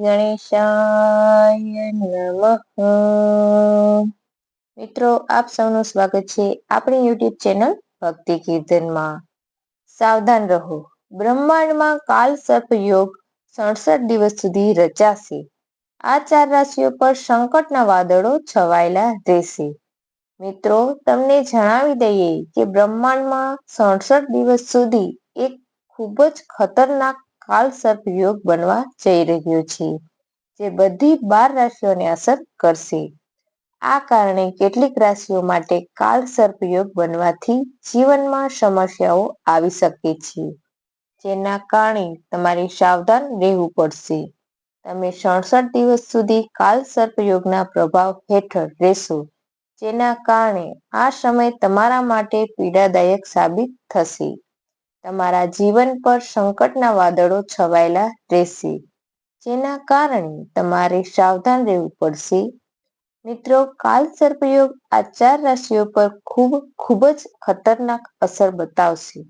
ગણેશાય નમઃ. મિત્રો, આપ સૌનું સ્વાગત છે આપણી યુટ્યુબ ચેનલ ભક્તિ કીર્તનમાં. સાવધાન રહો. બ્રહ્માંડમાં કાલ સર્પ યોગ સડસઠ દિવસ સુધી રચાશે. આ ચાર રાશિઓ પર સંકટના વાદળો છવાયેલા રહેશે. મિત્રો, તમને જણાવી દઈએ કે બ્રહ્માંડમાં સડસઠ દિવસ સુધી એક ખૂબ જ ખતરનાક કાલ સર્પ યોગ બનવા જઈ રહ્યો છે, જે બધી બાર રાશિઓને અસર કરશે. આ કારણે કેટલીક રાશિઓ માટે કાલ સર્પ યોગ બનવાથી જીવનમાં સમસ્યાઓ આવી શકે છે, જેના કારણે તમારે સાવધાન રહેવું પડશે. તમે સડસઠ દિવસ સુધી કાલ સર્પ યોગના પ્રભાવ હેઠળ રહેશો, જેના કારણે આ સમય તમારા માટે પીડાદાયક સાબિત થશે. તમારા જીવન પર સંકટના વાદળો છવાયેલા રહેશે. જેના કારણે તમારે સાવધાન રહેવું પડશે. મિત્રો, કાલ સર્પયોગ આ ચાર રાશિઓ પર ખૂબ ખૂબ જ ખતરનાક અસર બતાવશે.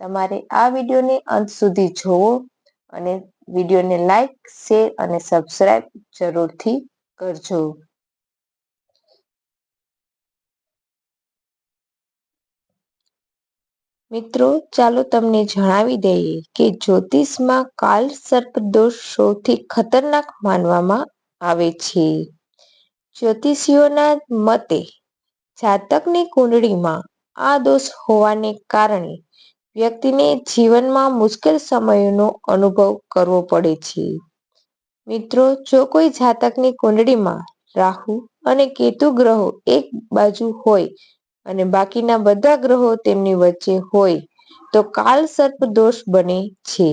તમારે આ વિડીયોને અંત સુધી જોવો અને વિડીયોને લાઈક, શેર અને સબસ્ક્રાઇબ જરૂરથી કરજો. મિત્રો, ચાલો તમને જણાવી દઈએ કે જ્યોતિષમાં કાલ સર્પ દોષ સૌથી ખતરનાક માનવામાં આવે છે. જ્યોતિષીઓના મતે, જાતકની કુંડળીમાં આ દોષ હોવાને કારણે વ્યક્તિને જીવનમાં મુશ્કેલ સમયોનો અનુભવ કરવો પડે છે. મિત્રો, જો કોઈ જાતકની કુંડળીમાં રાહુ અને કેતુ ગ્રહો એક બાજુ હોય અને બાકીના બધા ગ્રહો તેમની વચ્ચે હોય તો કાલ સર્પ દોષ બને છે.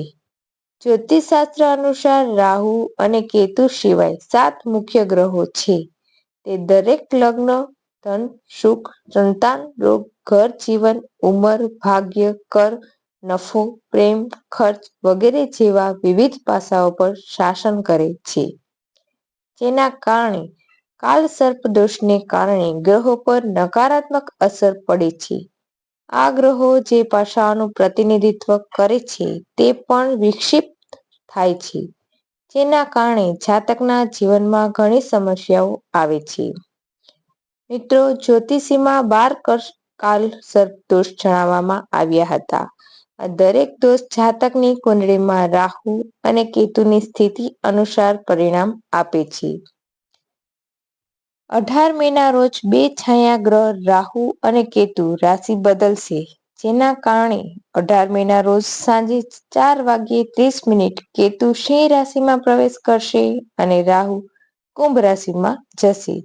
જ્યોતિષશાસ્ત્ર અનુસાર રાહુ અને કેતુ સિવાય સાત મુખ્ય ગ્રહો છે. તે દરેક લગ્ન, ધન, સુખ, સંતાન, રોગ, ઘર, જીવન, ઉંમર, ભાગ્ય, કર, નફો, પ્રેમ, ખર્ચ વગેરે જેવા વિવિધ પાસાઓ પર શાસન કરે છે. જેના કારણે કાલ સર્પ દોષને કારણે ગ્રહો પર નકારાત્મક અસર પડે છે. આ ગ્રહો જે પાસાઓનું પ્રતિનિધિત્વ કરે છે તે પણ વિક્ષિપ્ત થાય છે, જેના કારણે જાતકના જીવનમાં ઘણી સમસ્યાઓ આવે છે. મિત્રો, જ્યોતિષીમાં બાર કાલ સર્પ દોષ જણાવવામાં આવ્યા હતા. આ દરેક દોષ જાતકની કુંડળીમાં રાહુ અને કેતુની સ્થિતિ અનુસાર પરિણામ આપે છે. અઢાર મેના રોજ બે છાયા ગ્રહ રાહુ અને કેતુ રાશિ બદલશે, જેના કારણે અઢાર મેના રોજ સાંજે ચાર વાગ્યે ત્રીસ મિનિટ કેતુ સિંહ રાશિમાં પ્રવેશ કરશે અને રાહુ કુંભ રાશિમાં જશે.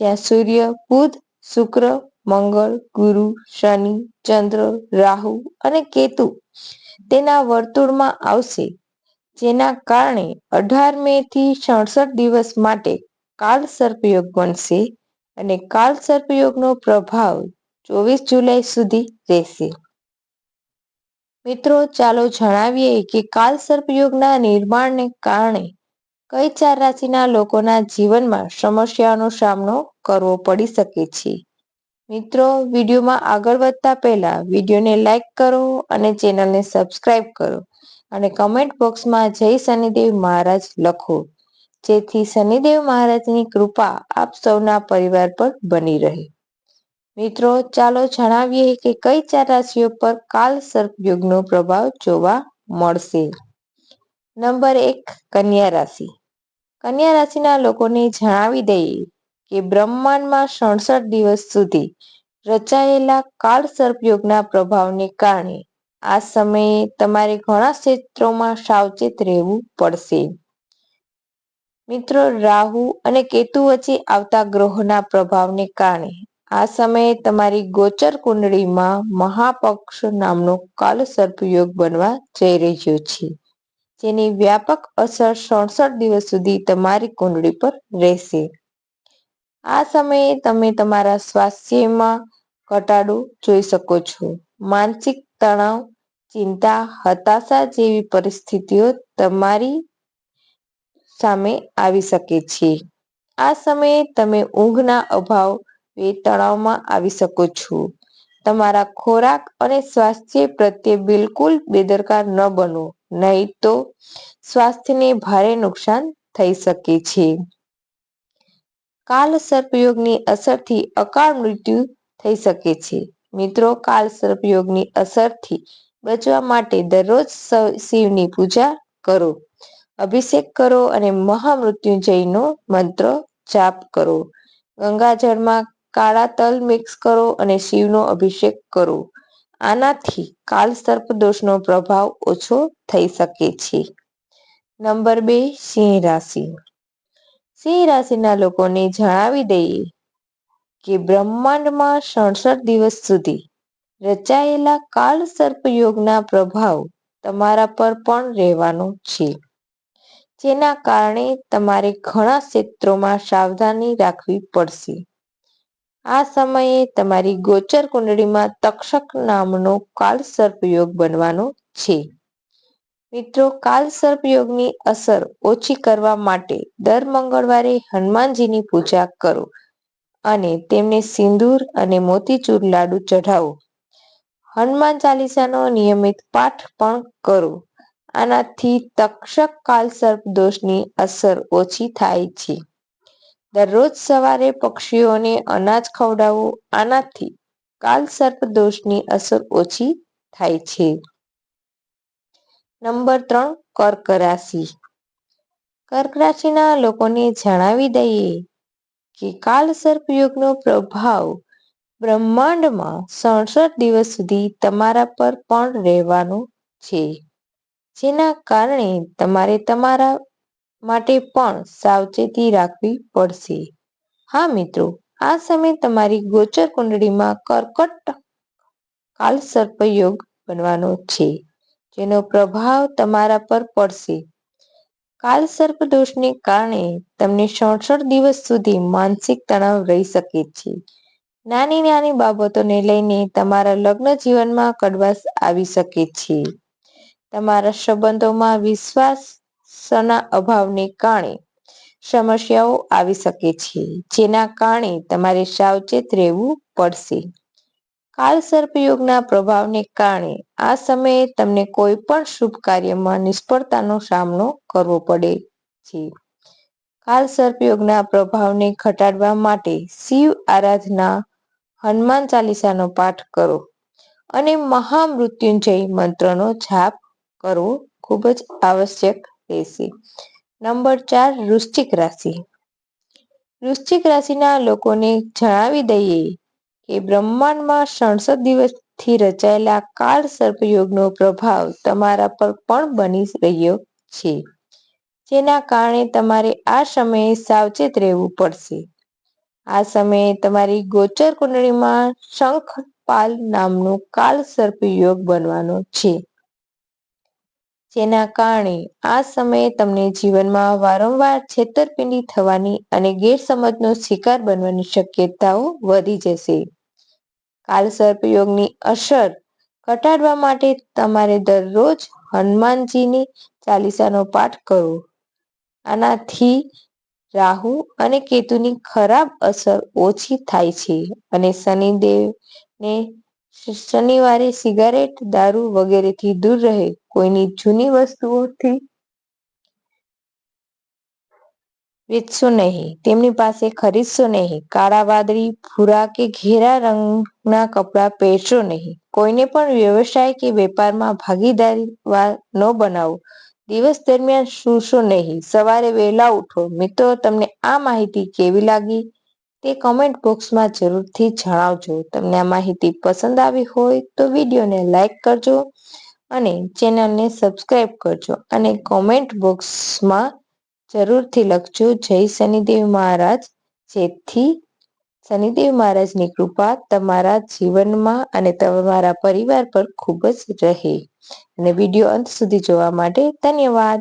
જ્યાં સૂર્ય, બુધ, શુક્ર, મંગળ, ગુરુ, શનિ, ચંદ્ર, રાહુ અને કેતુ તેના વર્તુળમાં આવશે, જેના કારણે અઢાર મે થી સડસઠ દિવસ માટે કાલ સર્પયોગ બનશે અને કાલ સર્પયોગનો પ્રભાવ ચોવીસ જુલાઈ સુધી રહેશે. મિત્રો, ચાલો જણાવીએ કે કાલ સર્પયોગના નિર્માણને કારણે કઈ ચાર રાશિના લોકોના જીવનમાં સમસ્યાનો સામનો કરવો પડી શકે છે? મિત્રો, વિડીયોમાં આગળ વધતા પહેલા વિડીયોને લાઈક કરો અને ચેનલને સબસ્ક્રાઈબ કરો અને કમેન્ટ બોક્સમાં જય શનિદેવ મહારાજ લખો. જેથી શનિદેવ મહારાજની કૃપા આપ સૌના પરિવાર પર બની રહે. મિત્રો, ચાલો જણાવીએ કે કઈ ચાર રાશિઓ પર કાલ સર્પયોગનો પ્રભાવ જોવા મળશે. નંબર એક, કન્યા રાશિ. કન્યા રાશિના લોકોને જણાવી દઈએ કે બ્રહ્માંડમાં સડસઠ દિવસ સુધી રચાયેલા કાળ સર્પયોગના પ્રભાવને કારણે આ સમયે તમારે ઘણા ક્ષેત્રોમાં સાવચેત રહેવું પડશે. મિત્રો, રાહુ અને કેતુ વચ્ચે આવતા ગ્રહોના પ્રભાવને કારણે આ સમયે તમારી ગોચર કુંડળીમાં મહાપક્ષ નામનો કાલ સર્પયોગ બનવા જઈ રહ્યો છે, જેની વ્યાપક અસર સડસઠ દિવસ સુધી તમારી કુંડળી પર રહેશે. આ સમયે તમે તમારા સ્વાસ્થ્યમાં ઘટાડો જોઈ શકો છો. માનસિક તણાવ, ચિંતા, હતાશા જેવી પરિસ્થિતિઓ તમારી સામે આવી શકે છે. આ સમયે તમે ઊંઘના અભાવ એ તણાવમાં આવી શકો છો. તમારા ખોરાક અને સ્વાસ્થ્ય પ્રત્યે બિલકુલ બેદરકાર ન બનો, નહીં તો સ્વાસ્થ્યને ભારે નુકસાન થઈ શકે છે. કાલ સર્પયોગની અસરથી અકાળ મૃત્યુ થઈ શકે છે. મિત્રો કાલ સર્પયોગની અસરથી બચવા માટે દરરોજ શિવની પૂજા કરો. અભિષેક કરો અને મહામૃત્યુંજયનો મંત્ર જાપ કરો. ગંગાજળમાં કાળા તલ મિક્સ કરો અને શિવનો અભિષેક કરો. આનાથી કાલ સર્પ દોષનો પ્રભાવ ઓછો થઈ શકે છે. નંબર બે, સિંહ રાશિ. સિંહ રાશિના લોકોને જણાવી દઈએ કે બ્રહ્માંડમાં સડસઠ દિવસ સુધી રચાયેલા કાળ સર્પયોગના પ્રભાવ તમારા પર પણ રહેવાનો છે. જેના કારણે તમારે ઘણા ક્ષેત્રોમાં સાવધાની રાખવી પડશે. આ સમયે તમારી ગોચર કુંડળીમાં તક્ષક નામનો કાળ સર્પયોગ બનવાનો છે. મિત્રો કાલ સર્પયોગની અસર ઓછી કરવા માટે દર મંગળવારે હનુમાનજીની પૂજા કરો અને તેમને સિંદૂર અને મોતીચૂર લાડુ ચઢાવો. હનુમાન ચાલીસાનો નિયમિત પાઠ પણ કરો. આનાથી તક્ષક કાલસર્પ દોષની અસર ઓછી થાય છે. દરરોજ સવારે પક્ષીઓને અનાજ ખવડાવો, આનાથી કાલસર્પ દોષની અસર ઓછી થાય છે. નંબર ત્રણ, કર્ક રાશિ. કર્ક રાશિના લોકોને જણાવી દઈએ કે કાલ સર્પયોગનો પ્રભાવ બ્રહ્માંડમાં સડસઠ દિવસ સુધી તમારા પર પણ રહેવાનો છે. જેના કારણે તમારે તમારા માટે પણ સાવચેતી રાખવી પડશે. હા, મિત્રો, આ સમય તમારી ગોચર કુંડળીમાં કર્કટ કાલ સર્પયોગ બનવાનો છે, જેનો પ્રભાવ તમારા પર પડશે. કાલ સર્પ દોષને કારણે તમને સડસઠ દિવસ સુધી માનસિક તણાવ રહી શકે છે. નાની નાની બાબતોને લઈને તમારા લગ્ન જીવનમાં કડવાશ આવી શકે છે. તમારા સંબંધોમાં વિશ્વાસના અભાવને કારણે સમસ્યાઓ આવી શકે છે, જેના કારણે તમારે સાવચેત રહેવું પડશે. કાલ સર્પયોગના પ્રભાવને કારણે આ સમયે તમને કોઈ પણ શુભ કાર્યમાં નિષ્ફળતાનો સામનો કરવો પડે છે. કાલ સર્પયોગના પ્રભાવને ઘટાડવા માટે શિવ આરાધના, હનુમાન ચાલીસાનો પાઠ કરો અને મહામૃત્યુંજય મંત્રનો જાપ કરવો ખૂબ જ આવશ્યક રહેશે. નંબર ચાર, વૃશ્ચિક રાશિ. વૃશ્ચિક રાશિના લોકોને જણાવી દઈએ કે બ્રહ્માંડમાં સડસઠ દિવસથી રચાયેલા કાળ સર્પયોગનો પ્રભાવ તમારા પર પણ બની રહ્યો છે, જેના કારણે તમારે આ સમયે સાવચેત રહેવું પડશે. આ સમયે તમારી ગોચર કુંડળીમાં શંખપાલ નામનો કાળ સર્પયોગ બનવાનો છે. જેના કારણે આ સમયે તમને જીવનમાં વારંવાર છેતરપિંડી થવાની અને ગેરસમજનો શિકાર બનવાની શક્યતાઓ વધી જશે. કાલસર્પયોગની અસર ઘટાડવા માટે તમારે દરરોજ હનુમાનજીની ચાલીસાનો પાઠ કરવો આનાથી રાહુ અને કેતુની ખરાબ અસર ઓછી થાય છે અને શનિદેવને શનિવારે સિગારેટ, દારૂ વગેરેથી દૂર રહે કોઈની જૂની વસ્તુઓથી વેચશો નહીં. તેમની પાસે ખરીદશો નહીં. કાળા વાદળી, ભૂરા કે ઘેરા રંગના કપડાં પહેરશો નહીં. કોઈને પણ વ્યવસાય કે વેપારમાં ભાગીદારી ન બનાવો. દિવસ દરમિયાન સૂશો નહીં. સવારે વહેલા ઉઠો. મિત્રો, તમને આ માહિતી કેવી લાગી? તે કમેન્ટ બોક્સમાં જરૂરથી જણાવજો. તમને આ માહિતી પસંદ આવી હોય તો વિડીયોને લાઈક કરજો અને ચેનલને સબસ્ક્રાઈબ કરજો અને કોમેન્ટ બોક્સમાં જરૂરથી લખજો, જય શનિદેવ મહારાજ. જેથી શનિદેવ મહારાજની કૃપા તમારા જીવનમાં અને તમારા પરિવાર પર ખૂબ જ રહે. અને વીડિયો અંત સુધી જોવા માટે ધન્યવાદ.